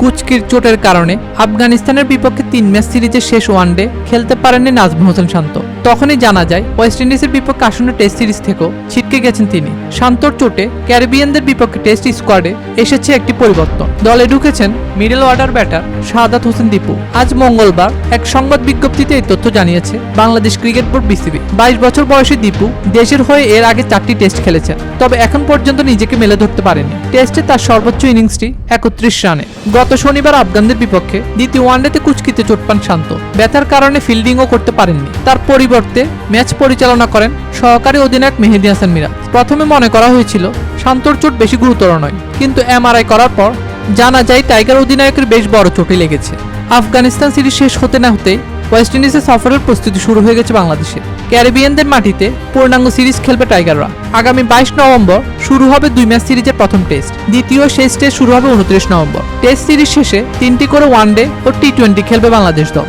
কুচকির চোটের কারণে আফগানিস্তানের বিপক্ষে তিন ম্যাচ সিরিজের শেষ ওয়ানডে খেলতে পারেননি নাজমুল হোসেন শান্ত। তখনই জানা যায়, ওয়েস্ট ইন্ডিজের বিপক্ষে আসন্ন টেস্ট সিরিজ থেকেও ছিটকে গেছেন তিনি। শান্তর চোটে ক্যারিবিয়ানদের বিপক্ষে টেস্ট স্কোয়াডে এসেছে একটি পরিবর্তন। দলে ঢুকেছেন middle order batter Shahadat Hossain Dipu. আজ মঙ্গলবার এক সংবাদ বিজ্ঞপ্তিতে এই তথ্য জানিয়েছে বাংলাদেশ ক্রিকেট বোর্ড বিসিবি। বাইশ বছর বয়সী দীপু দেশের হয়ে এর আগে চারটি টেস্ট খেলেছেন, তবে এখন পর্যন্ত নিজেকে মেলে ধরতে পারেনি টেস্টে তার সর্বোচ্চ ইনিংসটি একত্রিশ রানে। গত শনিবার আফগানদের বিপক্ষে দ্বিতীয় ওয়ানডেতে কুচকিতে চোট পান শান্ত। ব্যথার কারণে ফিল্ডিংও করতে পারেননি। তার পরিবর্তে ম্যাচ পরিচালনা করেন সহকারী অধিনায়ক মেহেদি হাসান মিরাজ। প্রথমে মনে করা হয়েছিল, শান্তর চোট বেশি গুরুতর নয়, কিন্তু এমআরআই করার পর জানা যায় টাইগার অধিনায়কের বেশ বড় চোটই লেগেছে। আফগানিস্তান সিরিজ শেষ হতে না হতেই ওয়েস্ট ইন্ডিজের সফরের প্রস্তুতি শুরু হয়ে গেছে বাংলাদেশে। ক্যারিবিয়ানদের মাটিতে পূর্ণাঙ্গ সিরিজ খেলবে টাইগাররা। আগামী বাইশ নভেম্বর শুরু হবে দুই ম্যাচ সিরিজের প্রথম টেস্ট। দ্বিতীয় শেষ টেস্ট শুরু হবে উনত্রিশ নভেম্বর। টেস্ট সিরিজ শেষে তিনটি করে ওয়ানডে ও টি টোয়েন্টি খেলবে বাংলাদেশ দল।